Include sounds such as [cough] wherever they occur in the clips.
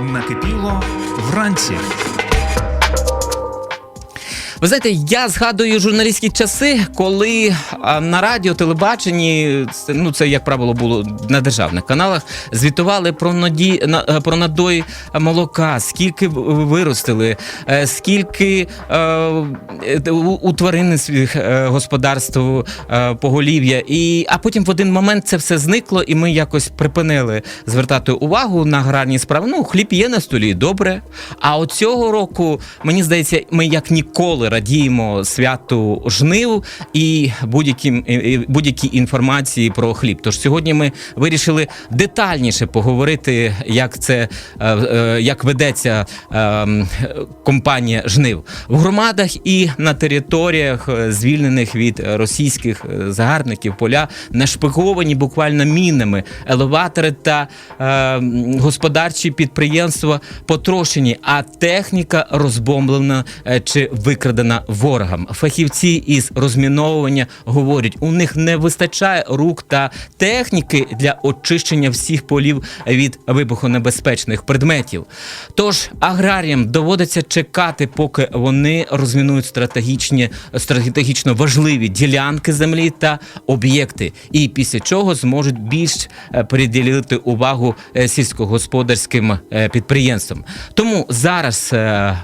Накипіло вранці. Ви знаєте, я згадую журналістські часи, коли на радіо, телебаченні, ну це як правило було на державних каналах, звітували про наді, на, е, про надої молока, скільки виростили, е, скільки е, у, тваринницьких господарств поголів'я. І а потім в один момент це все зникло, і ми якось припинили звертати увагу на аграрні справи. Ну, хліб є на столі, добре. А от цього року, мені здається, ми як ніколи радіємо святу жнив і будь-яким і- і будь-якій інформації про хліб. Тож сьогодні ми вирішили детальніше поговорити, як це е, е, як ведеться е, компанія жнив. В громадах і на територіях, звільнених від російських загарбників, поля нашпиговані буквально мінами, елеватори та господарчі підприємства потрощені, а техніка розбомблена чи викрадена ворогам. Фахівці із розміновування говорять, у них не вистачає рук та техніки для очищення всіх полів від вибухонебезпечних предметів. Тож аграріям доводиться чекати, поки вони розмінують стратегічні стратегічно важливі ділянки землі та об'єкти, і після чого зможуть більш е, приділити увагу е, сільськогосподарським е, підприємствам. Тому зараз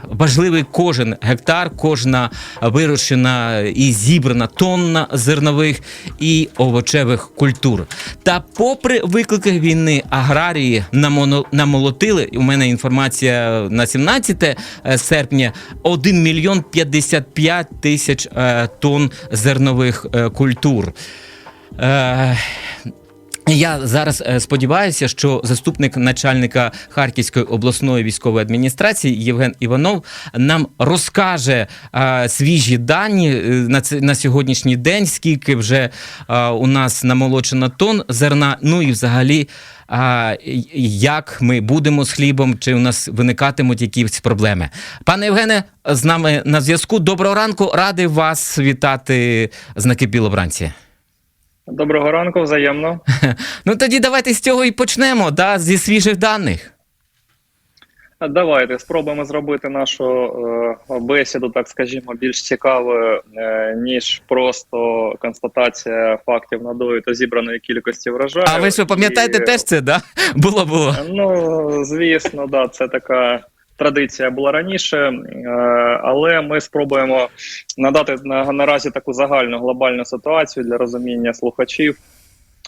важливий кожен гектар, кожна вирощена і зібрана тонна зернових і овочевих культур. Та попри виклики війни, аграрії намолотили. У мене інформація на 17 серпня 1 мільйон 55 тисяч е, тонн зернових е, культур. Я зараз е, сподіваюся, що заступник начальника Харківської обласної військової адміністрації Євген Іванов нам розкаже е, свіжі дані е, на це на сьогоднішній день, скільки вже е, у нас намолочено тонн зерна. Ну і взагалі. А як ми будемо з хлібом, чи у нас виникатимуть якісь проблеми? Пане Євгене, з нами на зв'язку. Доброго ранку, радий вас вітати з накипіло вранці. Доброго ранку, взаємно. [laughs] Ну тоді давайте з цього і почнемо, да, зі свіжих даних. Давайте спробуємо зробити нашу е, бесіду, так скажімо, більш цікавою, е, ніж просто констатація фактів надою та зібраної кількості врожаю. А ви що пам'ятаєте І, теж це, да? [laughs] Було було. Ну, звісно, да, це така традиція була раніше, е, але ми спробуємо надати наразі таку загальну глобальну ситуацію для розуміння слухачів,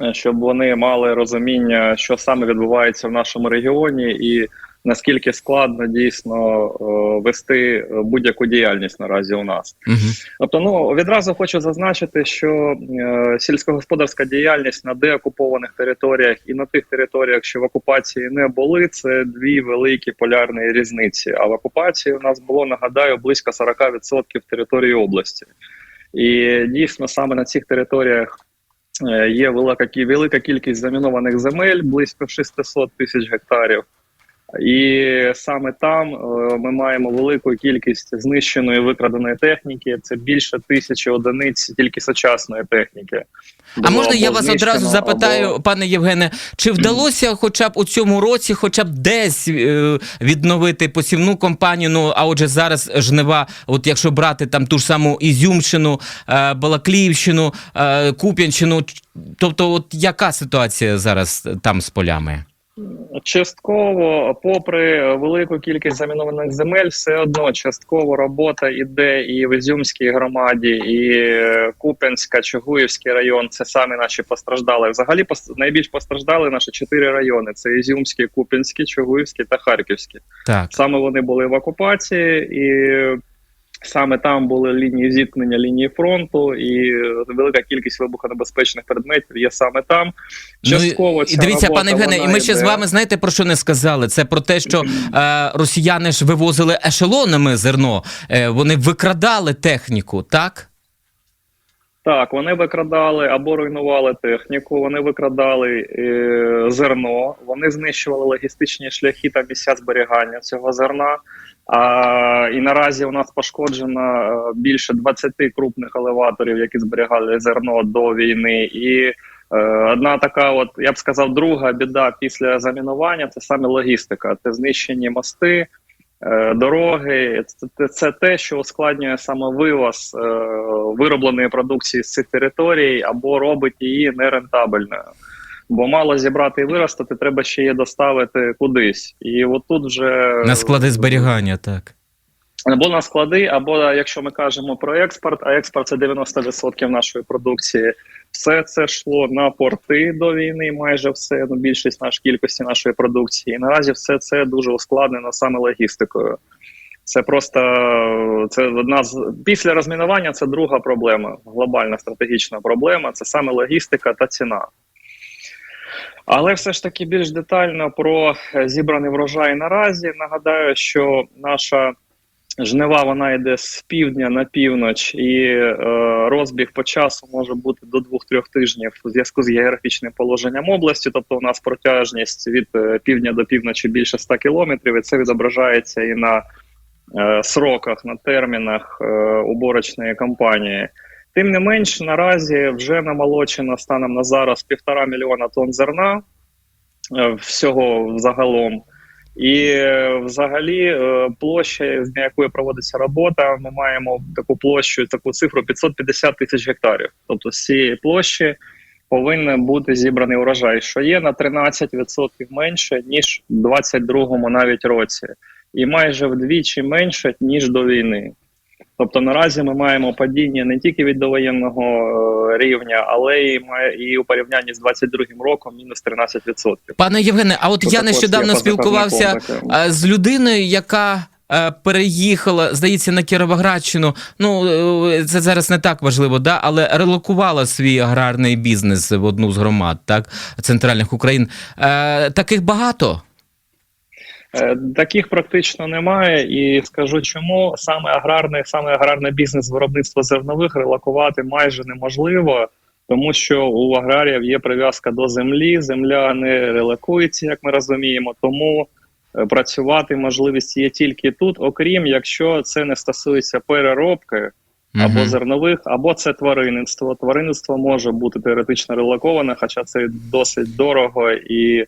е, щоб вони мали розуміння, що саме відбувається в нашому регіоні, і наскільки складно дійсно е, вести будь-яку діяльність наразі у нас. Угу. Тобто, ну відразу хочу зазначити, що е, сільськогосподарська діяльність на деокупованих територіях і на тих територіях, що в окупації не були, це дві великі полярні різниці. А в окупації у нас було нагадаю близько 40% території області, і дійсно саме на цих територіях. е, Є велика велика кількість замінованих земель, близько 600 тисяч гектарів. І саме там е, ми маємо велику кількість знищеної викраденої техніки. Це більше тисячі одиниць тільки сучасної техніки. А можна я вас одразу запитаю, або- пане Євгене, чи вдалося хоча б у цьому році, хоча б десь е, відновити посівну компанію? Ну а отже, зараз жнива, от якщо брати там ту ж саму Ізюмщину, е, Балакліївщину, Куп'янщину, тобто, от яка ситуація зараз там з полями? Частково, попри велику кількість замінованих земель, все одно частково робота іде і в Ізюмській громаді, і Куп'янська, Чугуївський район. Це самі наші постраждали. Взагалі пос- найбільш постраждали наші чотири райони: це Ізюмський, Куп'янський, Чугуївський та Харківський. Так. Саме вони були в окупації, і саме там були лінії зіткнення, лінії фронту, і велика кількість вибухонебезпечних предметів є саме там. Частково Ну, і ця дивіться, робота, пане Євгене, і ми ще з вами знаєте про що не сказали? Це про те, що е, росіяни ж вивозили ешелонами зерно, е, вони викрадали техніку, так? Так, вони викрадали або руйнували техніку, вони викрадали е, зерно, вони знищували логістичні шляхи та місця зберігання цього зерна. А, і наразі у нас пошкоджено е, більше 20 крупних елеваторів, які зберігали зерно до війни, і Е, Одна така, от я б сказав, друга біда після замінування це саме логістика. Це знищені мости, е, дороги. Це, це те, що ускладнює саме вивоз виробленої продукції з цих територій або робить її нерентабельною. Бо мало зібрати і виростити, треба ще її доставити кудись. І от тут вже На склади зберігання, так. або на склади, або якщо ми кажемо про експорт, а експорт це 90% нашої продукції. Все це йшло на порти до війни, майже все, ну більшість наш кількості нашої продукції. І наразі все це дуже ускладнено саме логістикою. Це просто це одна з після розмінування. Це друга проблема, глобальна стратегічна проблема. Це саме логістика та ціна. Але все ж таки більш детально про е, зібраний врожай наразі. Нагадаю, що наша жнива вона йде з півдня на північ, і е, розбіг по часу може бути до 2-3 тижнів у зв'язку з географічним положенням області. Тобто, у нас протяжність від е, півдня до півночі більше 100 кілометрів, і це відображається і на е, сроках, на термінах е, уборочної кампанії. Тим не менш, наразі вже намолочено станом на зараз півтора мільйона тонн зерна е, всього загалом. І е, взагалі е, площа, з якої проводиться робота, ми маємо таку площу, таку цифру 550 тисяч гектарів. Тобто з цієї площі повинен бути зібраний урожай, що є на 13% менше ніж в 22-му навіть році, і майже вдвічі менше ніж до війни. Тобто наразі ми маємо падіння не тільки від довоєнного е, рівня, але і і у порівнянні з 22-м роком мінус 13%. Пане Євгене, а от Це я нещодавно спілкувався з людиною, яка. е, Переїхала, здається, на Кіровоградщину. Ну е, це зараз не так важливо, да, але релокувала свій аграрний бізнес в одну з громад, так центральних Україн. Е, таких багато. Е, Таких практично немає, і скажу чому саме аграрний, саме аграрний бізнес виробництва зернових релокувати майже неможливо, тому що у аграріїв є прив'язка до землі. Земля не релокується, як ми розуміємо. Тому е, працювати можливість є тільки тут, окрім якщо це не стосується переробки або Мгм. зернових, або це тваринництво. Тваринництво може бути теоретично релоковане, хоча це досить дорого і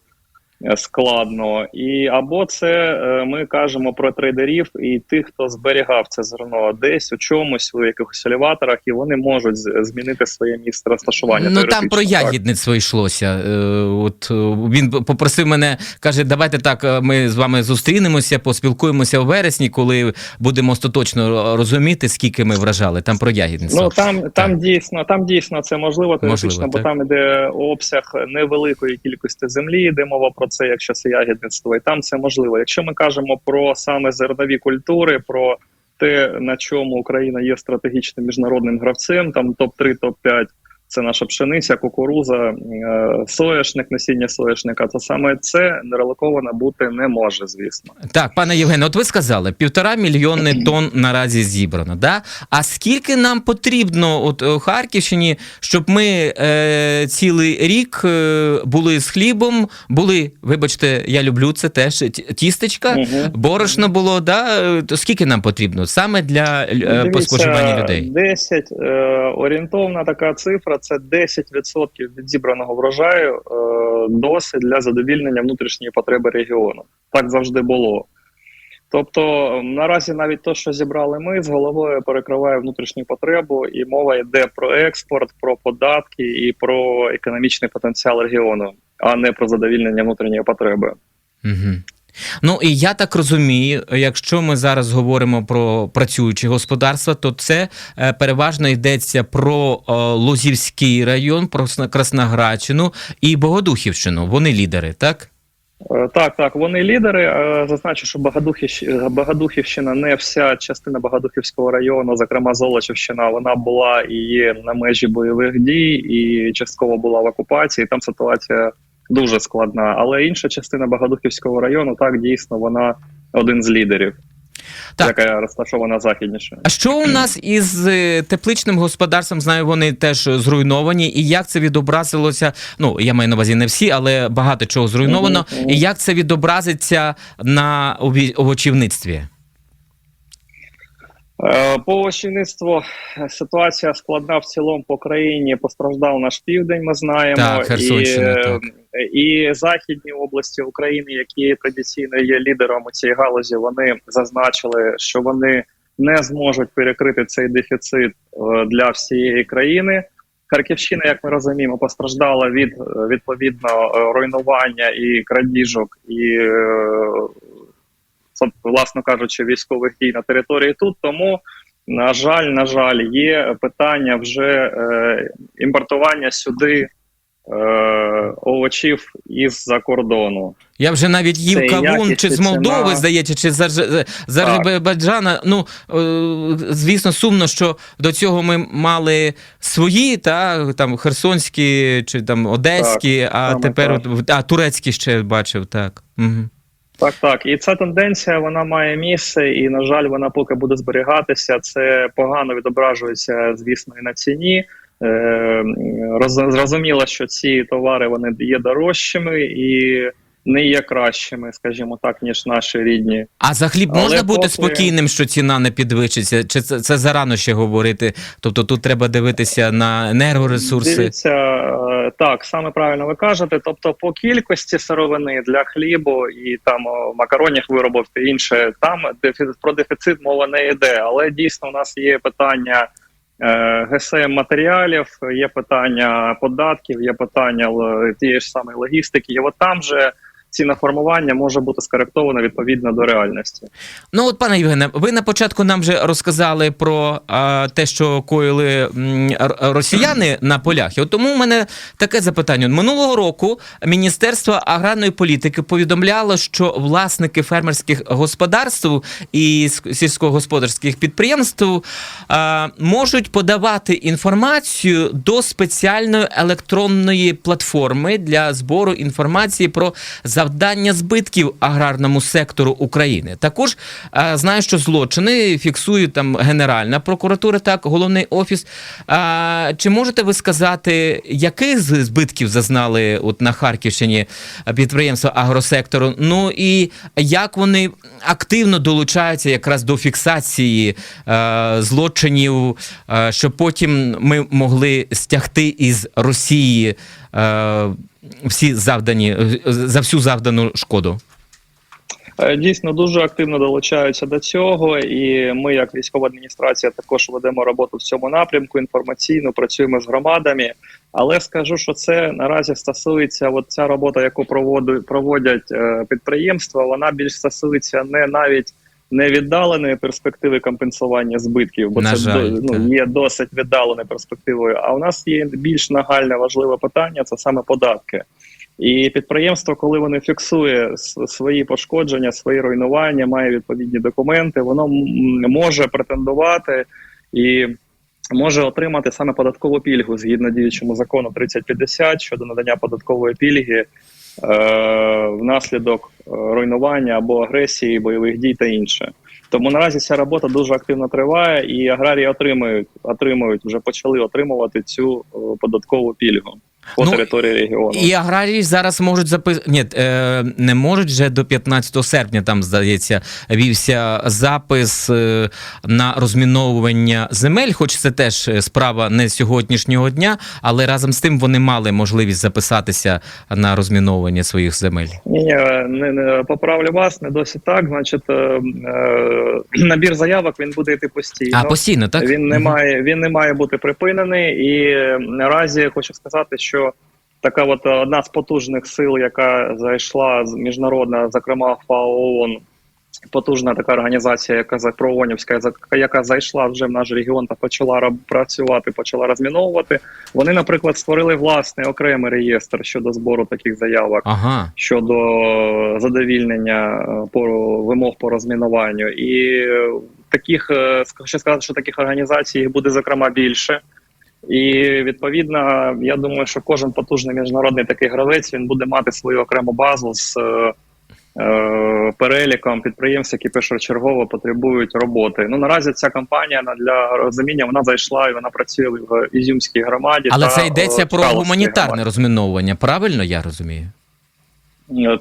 складно. І або це е, ми кажемо про трейдерів і тих, хто зберігав це зерно десь у чомусь, у якихось елеваторах, і вони можуть змінити своє місце розташування. Ну там про так. ягідництво йшлося. Е, От е, він попросив мене, каже, давайте так, е, ми з вами зустрінемося, поспілкуємося у вересні, коли будемо остаточно розуміти, скільки ми вражали. Там про ягідництво. Ну там, там дійсно, там дійсно це можливо теоретично, Можливо, бо так. там іде обсяг невеликої кількості землі. Йде мова про це, якщо це ягідництво, і там це можливо. Якщо ми кажемо про саме зернові культури, про те, на чому Україна є стратегічним міжнародним гравцем, там топ 3 топ 5 це наша пшениця, кукуруза, е, соняшник, насіння соняшника, то саме це нерелоковано бути не може, звісно. Так, пане Євгене, от ви сказали, півтора мільйони тонн наразі зібрано. Да? А скільки нам потрібно от у Харківщині, щоб ми е, цілий рік е, були з хлібом, були, вибачте, я люблю це теж тістечка, Мгм. борошно було, да? е, то скільки нам потрібно саме для е, Дивіться, по споживанню людей? 10, е, орієнтовна така цифра це 10% від зібраного врожаю е, досить для задовільнення внутрішньої потреби регіону. Так завжди було. Тобто наразі навіть те, що зібрали ми, з головою перекриває внутрішню потребу, і мова йде про експорт, про податки і про економічний потенціал регіону, а не про задовільнення внутрішньої потреби. Угу. Ну і я так розумію, якщо ми зараз говоримо про працюючі господарства, то це е, переважно йдеться про е, Лозівський район, про Красноградщину і Богодухівщину. Вони лідери, так? Е, Так, так, вони лідери. Зазначу, що Богодухівщ- Богодухівщина не вся частина Богодухівського району, зокрема Золочівщина, вона була і є на межі бойових дій, і частково була в окупації. Там ситуація дуже складна. Але інша частина Богодухівського району, так дійсно, вона один з лідерів, Так. яка розташована західніше. А що у нас із е, тепличним господарством? Знаю, вони теж зруйновані. І як це відобразилося? Ну я маю на увазі не всі, але багато чого зруйновано. Мгм, мгм. І як це відобразиться на овочівництві? Е, По овочівництву е, ситуація складна в цілому по країні. Постраждав наш південь. Ми знаємо Так, і, е, так. і західні області України, які традиційно є лідером у цій галузі. Вони зазначили, що вони не зможуть перекрити цей дефіцит для всієї країни. Харківщина, як ми розуміємо, постраждала від відповідно руйнування і крадіжок, і власно кажучи, військових дій на території тут. Тому, на жаль, на жаль, є питання вже е, імпортування сюди е, овочів із-за кордону. Я вже навіть їв Це кавун чи з Молдови, ціна. здається, чи з Азербайджана. Ну е, звісно, сумно, що до цього ми мали свої, та там херсонські чи там одеські, а тепер так. а турецькі ще бачив. Так. Угу. Так, так, і ця тенденція вона має місце, і на жаль, вона поки буде зберігатися. Це погано відображується, звісно, і на ціні. Е, зрозуміло, що ці товари вони є дорожчими і не є кращими, скажімо так, ніж наші рідні. А за хліб Але можна бути поки- спокійним, що ціна не підвищиться? Чи це, це зарано ще говорити? Тобто тут треба дивитися на енергоресурси. Дивіться, так саме правильно ви кажете. Тобто, по кількості сировини для хлібу і там макаронних виробів та інше, там про дефіцит мова не йде. Але дійсно у нас є питання. е, ГСМ матеріалів, є питання податків, є питання тієї ж самої логістики. І от там же ціноформування може бути скоректовано відповідно до реальності. Ну от, пане Євгене, ви на початку нам вже розказали про а, те, що коїли росіяни на полях. І от тому в мене таке запитання. Минулого року Міністерство аграрної політики повідомляло, що власники фермерських господарств і сільськогосподарських підприємств а, можуть подавати інформацію до спеціальної електронної платформи для збору інформації про завдання збитків аграрному сектору України. Також е, знаю, що злочини фіксують там Генеральна прокуратура, так головний офіс. А, чи можете ви сказати, яких збитків зазнали от на Харківщині підприємства агросектору? Ну і як вони активно долучаються якраз до фіксації е, злочинів, е, щоб потім ми могли стягти із Росії е, всі завдані за всю завдану шкоду? Е, Дійсно дуже активно долучаються до цього, і ми, як військова адміністрація, також ведемо роботу в цьому напрямку. Інформаційно працюємо з громадами. Але скажу, що це наразі стосується от ця робота, яку проводять, е, підприємства. Вона більш стосується не навіть не віддаленої перспективи компенсування збитків, бо На це жаль, до- ну, є досить віддаленою перспективою. А у нас є більш нагальне важливе питання це саме податки. І підприємство, коли воно фіксує свої пошкодження, свої руйнування, має відповідні документи, воно може претендувати і може отримати саме податкову пільгу згідно діючому закону 3050 щодо надання податкової пільги внаслідок е, руйнування або агресії, бойових дій та інше. Тому наразі ця робота дуже активно триває, і аграрії отримують, отримують вже почали отримувати цю е, податкову пільгу по Ну, території регіону. І аграрії зараз можуть запис... Ні, е, не можуть вже до 15 серпня. Там здається, вівся запис е, на розміновування земель. Хоч це теж е, справа не сьогоднішнього дня, але разом з тим вони мали можливість записатися на розміновування своїх земель. Ні, ні, не, не поправлю вас, не досить так. Значить, е, е, [clears throat] набір заявок він буде йти постійно. А постійно, так? Він не має він не має бути припинений. І е, наразі хочу сказати, що така от одна з потужних сил, яка зайшла з міжнародна, зокрема ФАО ООН, потужна така організація, яка за проонівська, яка зайшла вже в наш регіон та почала працювати, почала розміновувати. Вони, наприклад, створили власний окремий реєстр щодо збору таких заявок Ага. щодо задовільнення е, по вимог по розмінуванню. І е, таких е, хочу сказати, що таких організацій буде зокрема більше. І відповідно, я думаю, що кожен потужний міжнародний такий гравець він буде мати свою окрему базу з е, е, переліком підприємств, які першочергово потребують роботи. Ну наразі ця компанія для розуміння вона зайшла і вона працює в Ізюмській громаді. Але та, це йдеться е, про гуманітарне громаді. розміновування, правильно я розумію?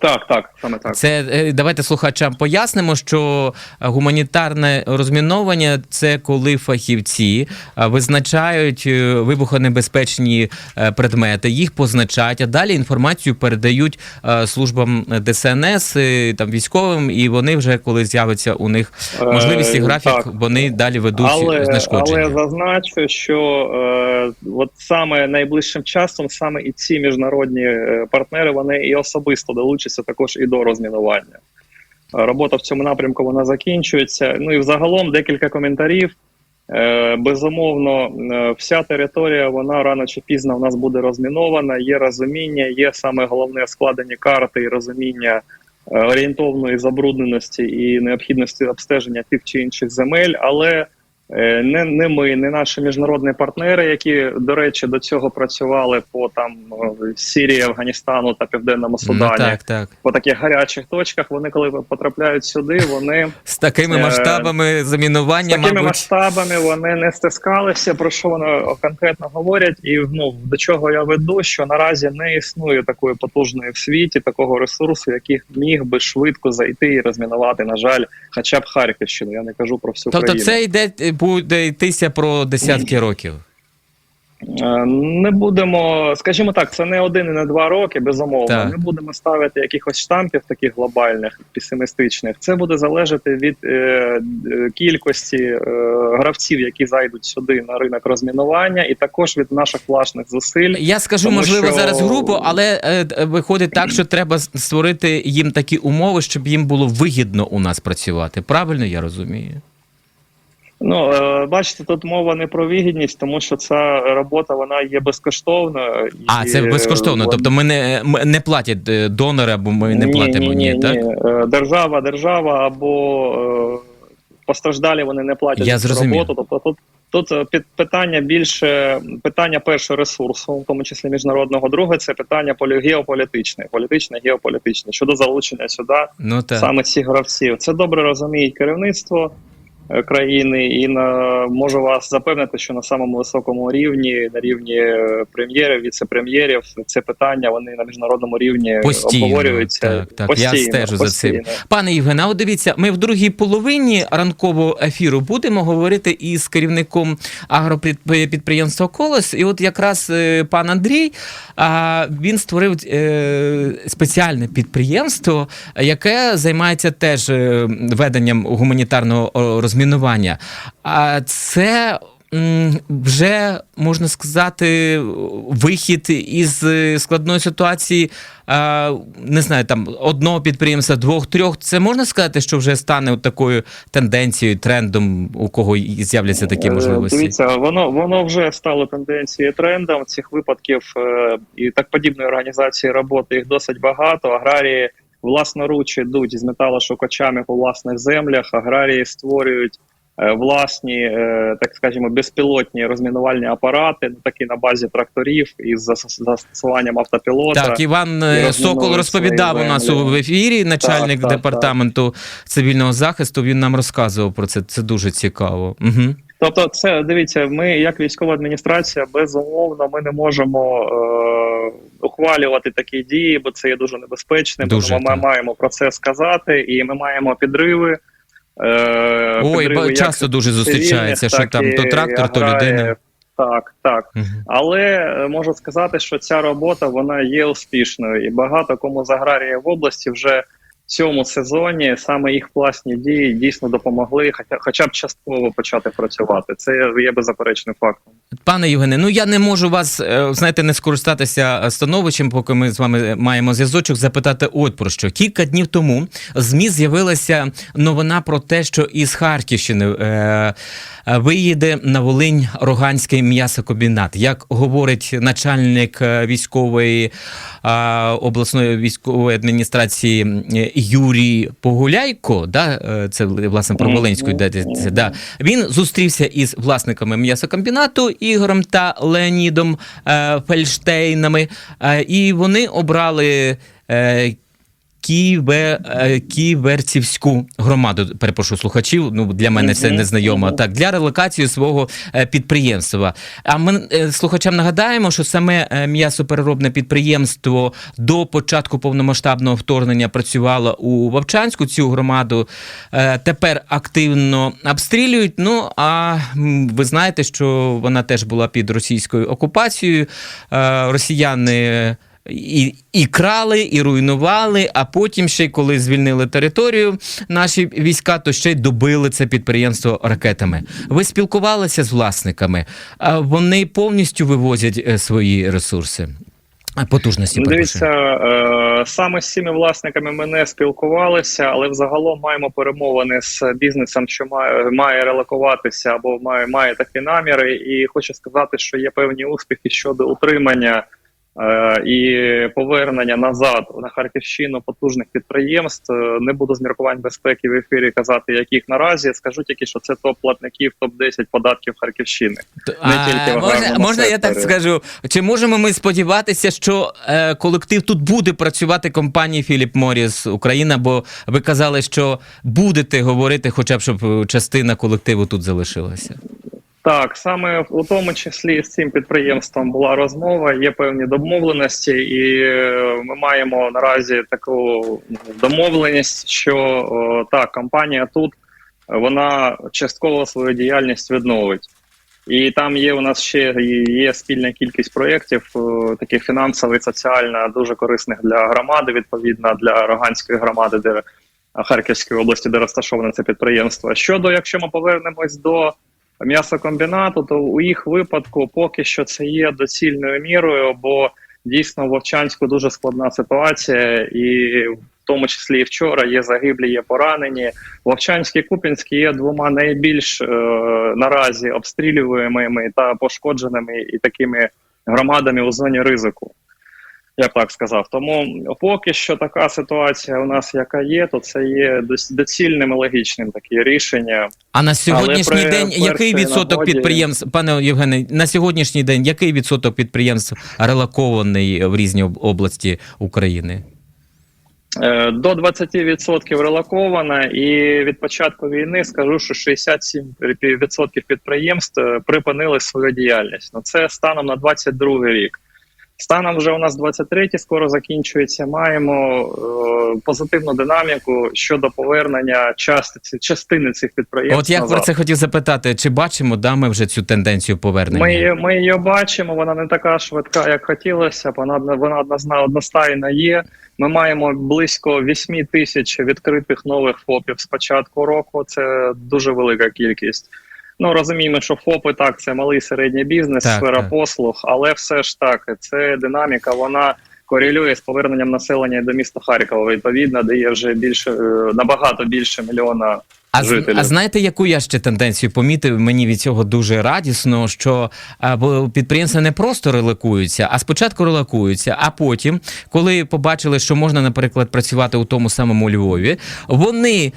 Так, так, саме так. Це е, давайте слухачам пояснимо, що е, гуманітарне розміновування це коли фахівці е, визначають вибухонебезпечні предмети, їх позначають, а далі інформацію передають службам ДСНС, там військовим, і вони вже коли з'явиться у них можливість і графік, так. вони далі ведуть але, знешкодження. але зазначу, що е, от саме найближчим часом саме і ці міжнародні партнери вони і особисто долучаться також і до розмінування. Е, Робота в цьому напрямку вона закінчується. Ну і взагалом декілька коментарів. Е, безумовно, е, вся територія вона рано чи пізно в нас буде розмінована. Є розуміння, є саме головне складені карти і розуміння орієнтовної забрудненості і необхідності обстеження тих чи інших земель, але не, не ми, не наші міжнародні партнери, які, до речі, до цього працювали по там е, Сирії, Афганістану та Південному Ну, Судані, так, так. по таких гарячих точках. Вони коли потрапляють сюди, вони З такими Е, масштабами замінування, з такими мабуть. масштабами вони не стискалися. Про що вони конкретно говорять? І ну до чого я веду, що наразі не існує такої потужної в світі, такого ресурсу, який міг би швидко зайти і розмінувати, на жаль, хоча б Харківщину. Я не кажу про всю Тобто країну. це йде буде йтися про десятки років. Е, Не будемо, скажімо так, це не один і не два роки, безумовно. Так. Не будемо ставити якихось штампів таких глобальних, песимістичних. Це буде залежати від е, е, кількості е, гравців, які зайдуть сюди на ринок розмінування, і також від наших власних зусиль. Я скажу, Тому можливо, що- зараз грубо, але е, виходить так, що треба створити їм такі умови, щоб їм було вигідно у нас працювати. Правильно я розумію? Ну е, бачите, тут мова не про вигідність, тому що ця робота вона є безкоштовною. А, і, це безкоштовно. е, Тобто ми не, м- не платять е, донори, або ми не ні, платимо. ні, ні, так? ні. Держава, держава або постраждалі вони не платять Я за цю зрозумів. роботу. Тобто тут. Тут під питання більше питання перше ресурсу, в тому числі міжнародного. Друге це питання полі- геополітичне, політичне, геополітичне щодо залучення сюди Ну саме цих гравців. Це добре розуміє керівництво країни, і на можу вас запевнити, що на самому високому рівні, на рівні е, прем'єрів, віце-прем'єрів, це питання вони на міжнародному рівні Постійно, обговорюються. так, так, я постійно, стежу за цим. Пане Євгене, от дивіться, ми в другій половині ранкового ефіру будемо говорити із керівником агропідприємства Колос. І от якраз е, пан Андрій він створив е, спеціальне підприємство, яке займається теж е, веденням гуманітарного о, розмінування. А це. Вже можна сказати, вихід із складної ситуації, не знаю, там одного підприємства, двох, трьох. Це можна сказати, що вже стане такою тенденцією, трендом, у кого з'являться такі Е, можливості. Дивіться, воно воно вже стало тенденцією трендом. Цих випадків е, і так подібної організації роботи їх досить багато. Аграрії власноруч ідуть з металошукачами по власних землях. Аграрії створюють. е, Власні, е, так скажімо, безпілотні розмінувальні апарати, ну такі на базі тракторів із застосуванням автопілота. Так, Іван е, Сокол розповідав у нас у ефірі, начальник так, департаменту цивільного захисту. Він нам розказував про це. Це дуже цікаво. Угу. Тобто, це дивіться, ми як військова адміністрація, безумовно, ми не можемо е, ухвалювати такі дії, бо це є дуже небезпечним. Дуже, ми так. маємо про це сказати, і ми маємо підриви. Е, Ой, підриви як часто дуже зустрічається, що там то трактор, то людина. Так, так. Угу. Але е, можу сказати, що ця робота вона є успішною, і багато кому з аграріїв в області вже цьому сезоні саме їх власні дії дійсно допомогли, хоча, хоча б частково почати працювати. Це є беззаперечним фактом. Пане Євгене, ну я не можу вас, е, знаєте, не скористатися становищем, поки ми з вами маємо зв'язочок, запитати от про що. Кілька днів тому в ЗМІ з'явилася новина про те, що із Харківщини е, е, виїде на Волинь Роганський м'ясокомбінат. Як говорить начальник е, військової е, обласної військової адміністрації е, Юрій Погуляйко, да, е, це власне про. Волинську йдеться, да, він зустрівся із власниками м'ясокомбінату Ігорем та Леонідом е, Фельштейнами, е, і вони обрали. Ківе, е, Ківерцівську громаду. Перепрошую слухачів. Ну для мене це незнайомо. Так, для релокації свого е, підприємства. А ми е, слухачам нагадаємо, що саме м'ясопереробне підприємство до початку повномасштабного вторгнення працювало у Вовчанську. Цю громаду тепер активно обстрілюють. Ну а ви знаєте, що вона теж була під російською окупацією. Росіяни. І, і крали, і руйнували. А потім, ще коли звільнили територію наші війська, то ще й добили це підприємство ракетами. Ви спілкувалися з власниками, а вони повністю вивозять е, свої ресурси. Потужності Ну. Дивіться, е, саме з цими власниками ми не спілкувалися, але взагалом маємо перемовини з бізнесом, що має, має релокуватися або має, має такі наміри. І хочу сказати, що є певні успіхи щодо утримання і повернення назад на Харківщину потужних підприємств. Е, Не буду з міркувань безпеки в ефірі казати, яких наразі скажу тільки, що це топ платників, топ 10 податків Харківщини. Т- не тільки в можна, можна я так скажу? Чи можемо ми сподіватися, що е, колектив тут буде працювати компанії Філіп Моріс Україна? Бо ви казали, що будете говорити, хоча б щоб е, частина колективу тут залишилася. Так, саме у тому числі з цим підприємством була розмова, є певні домовленості, і е, ми маємо наразі таку домовленість, що так, компанія тут вона частково свою діяльність відновить. І там є у нас ще є спільна кількість проєктів, таких фінансово і соціально дуже корисних для громади, відповідно для Роганської громади, де е, Харківської області, де розташоване це підприємство. Щодо, якщо ми повернемось до м'ясокомбінату, то у їх випадку поки що це є доцільною мірою, бо дійсно в Вовчанську дуже складна ситуація, і в тому числі і вчора є загиблі, є поранені. Вовчанський і Купінський є двома найбільш е, наразі обстрілюваними та пошкодженими і такими громадами у зоні ризику. Я б так сказав. Тому поки що така ситуація у нас, яка є, то це є доцільним і логічним таке рішення. А на сьогоднішній день який відсоток нагоді- підприємств, пане Євгене, на сьогоднішній день який відсоток підприємств релокований в різні області України? Е, До 20% релоковано, і від початку війни скажу, що 67% підприємств е, припинили свою діяльність. Ну це станом на 22 рік. Станом вже у нас 23-й скоро закінчується. Маємо е, позитивну динаміку щодо повернення частиці частини цих підприємств. От я назад. про це хотів запитати: чи бачимо да, ми вже цю тенденцію повернення? Ми, ми її бачимо, вона не така швидка, як хотілося б. Вона, одна- одностайна є. Ми маємо близько 8 тисяч відкритих нових ФОПів з початку року. Це дуже велика кількість. Ну розуміємо, що ФОПи так, це малий середній бізнес, Так, сфера так. послуг, але все ж так, це динаміка, вона корелює з поверненням населення до міста Харкова. Відповідно, де є вже більше е, набагато більше мільйона А, жителів. а знаєте, яку я ще тенденцію помітив? Мені від цього дуже радісно, що а, підприємства не просто релокуються, а спочатку релокуються, а потім, коли побачили, що можна, наприклад, працювати у тому самому Львові, вони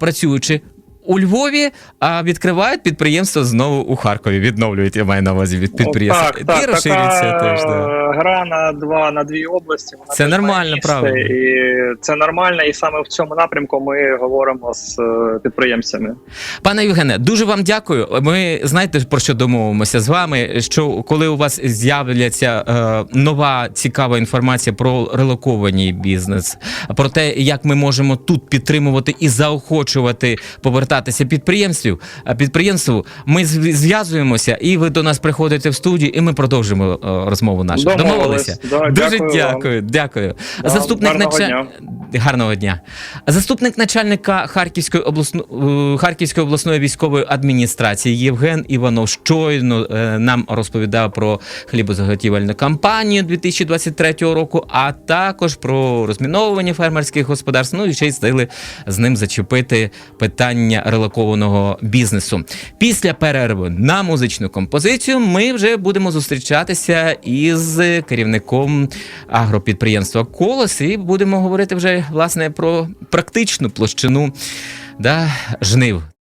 працюючи. У Львові а відкривають підприємство знову у Харкові. Відновлюють, я маю на увазі від підприємства. Так, так, І розширюється така теж. Да. е, гра на два на дві області. Вона Це нормально, правильно. І це нормально, і саме в цьому напрямку ми говоримо з е, підприємцями. Пане Євгене, дуже вам дякую. Ми знаєте про що домовимося з вами? Що коли у вас з'являться е, нова цікава інформація про релокований бізнес, про те, як ми можемо тут підтримувати і заохочувати повертатися підприємствів, е, підприємству, ми зв'язуємося, і ви до нас приходите в студію, і ми продовжимо е, розмову нашу. Домовилися. Да, дуже дякую вам. дякую. Дякую. Да, Заступник гарного нача- дня. Гарного дня. Заступник начальника Харківської обласної Харківської обласної військової адміністрації Євген Іванов щойно е, нам розповідав про хлібозаготівельну кампанію 2023 року, а також про розміновування фермерських господарств. Ну і ще й стали з ним зачепити питання релокованого бізнесу. Після перерви на музичну композицію ми вже будемо зустрічатися із керівником агропідприємства Колос і будемо говорити вже власне про практичну площину да, жнив.